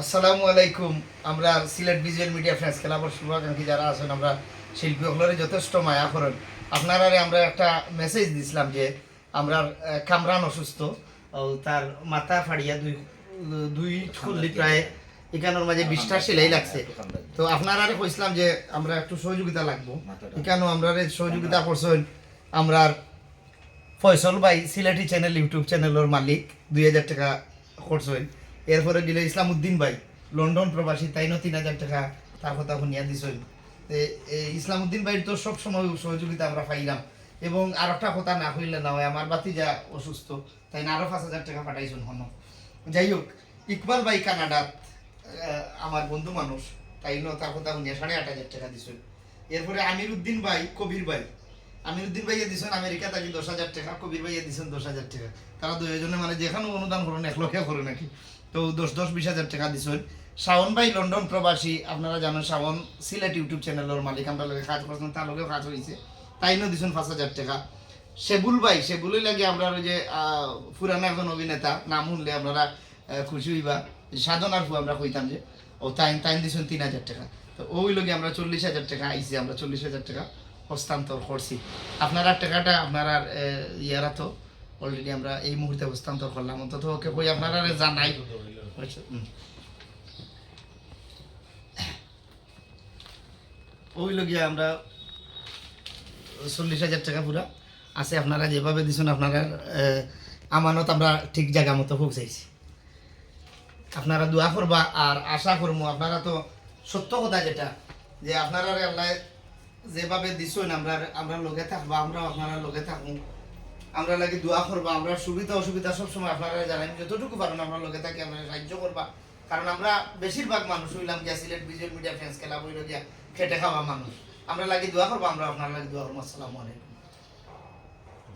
আসসালামু আলাইকুম। আমরা সিলেট ভিজুয়াল মিডিয়া ফ্রেন্ডস খেলাবার শুভাকাঙ্ক্ষী যারা আছেন আমরা শিল্পী সকলের যথেষ্ট মায়া করেন আপনারা আমরা একটা মেসেজ দিছিলাম যে আমরা কামরান অসুস্থ। তার মাথা ফাড়িয়া দুই দুই খুললি প্রায় এখানোর মাঝে বিশটা সেলাই লাগছে তো আপনারা কইছিলাম যে আমরা একটু সহযোগিতা লাগবো। এখানেও আমরা সহযোগিতা করছেন আমরা ফয়সল ভাই সিলেটি চ্যানেল ইউটিউব চ্যানেলের মালিক। দুই হাজার টাকা খরচ এরপরে দিলে ইসলাম উদ্দিন ভাই, লন্ডন প্রবাসী তাইনও তিন হাজার টাকা তার কথা শুনিয়া দিছেন। ইসলাম উদ্দিন ভাইয়ের তো সব সময় সহযোগিতা আমরা পাইলাম। এবং আর একটা কথা না হইলে না হয়, আমার বাতিজা অসুস্থ, তাই না আরও পাঁচ হাজার টাকা পাঠাইছেন হন। যাই হোক, ইকবাল ভাই কানাডাত আমার বন্ধু মানুষ, তাই ন তার কথা শুনিয়া সাড়ে আট হাজার টাকা দিছেন। এরপরে আমির উদ্দিন ভাই, কবির ভাই আমিরুদ্দিন ভাইয়া দিছেন আমেরিকা তাকে দশ হাজার টাকা, কবির ভাইয়া দিছেন দশ হাজার টাকা। তারা দুজনে মানে যেখানে অনুদান করেন, এক লক্ষে করে নাকি। তো দশ দশ, বিশ হাজার টাকা দিছেন। শাওন ভাই লন্ডন প্রবাসী, আপনারা জানেন শাওন সিলেট ইউটিউব চ্যানেলের মালিক, আমরা লগে কাজ করছেন তার লগেও কাজ হয়েছে তাইনও দিছেন পাঁচ হাজার টাকা। শেবুল ভাই শেবুলই লাগে ওই যে পুরানো একজন অভিনেতা, নাম শুনলে আপনারা খুশি হইবা। সাধনার ফু আমরা কইতাম যে, ও টাইম টাইম দিছেন তিন হাজার টাকা। তো ওই লগে আমরা চল্লিশ হাজার টাকা আইছি, আমরা চল্লিশ হাজার টাকা। হস্তান্তর করছি। আপনারা টাকাটা আপনারা ইয়ারা তো অলরেডি আমরা এই মুহূর্তে হস্তান্তর করলাম। অন্তত ওকে কই আপনারা জানাই। ওই আমরা চল্লিশ হাজার টাকা পুরা আছে। আপনারা যেভাবে দিছেন আপনারা আমানত আমরা ঠিক জায়গা মতো পৌঁছাইছি। আপনারা দোয়া করবা আর আশা করব আপনারা তো সত্য কথা যেটা, যে আপনারা আল্লাহ যেভাবে দিছেন আমরা আমরা লগে থাকব, আমরা আপনারা লগে থাকব আমরা লাগে দোয়া করব, আমরা সুবিধা অসুবিধা সবসময় আপনারা জানেন যতটুকু পারেন আমরা লগে থাকি, আমরা সাহায্য করবা। কারণ আমরা বেশিরভাগ মানুষ হইলাম গিয়া সিলেট ভিজুয়াল মিডিয়া ফ্রেন্স খেলা বইল গিয়া খেটে খাওয়া মানুষ। আমরা লাগি দোয়া করব, আমরা আপনারা লাগে দোয়া করব। আসসালামু আলাইকুম।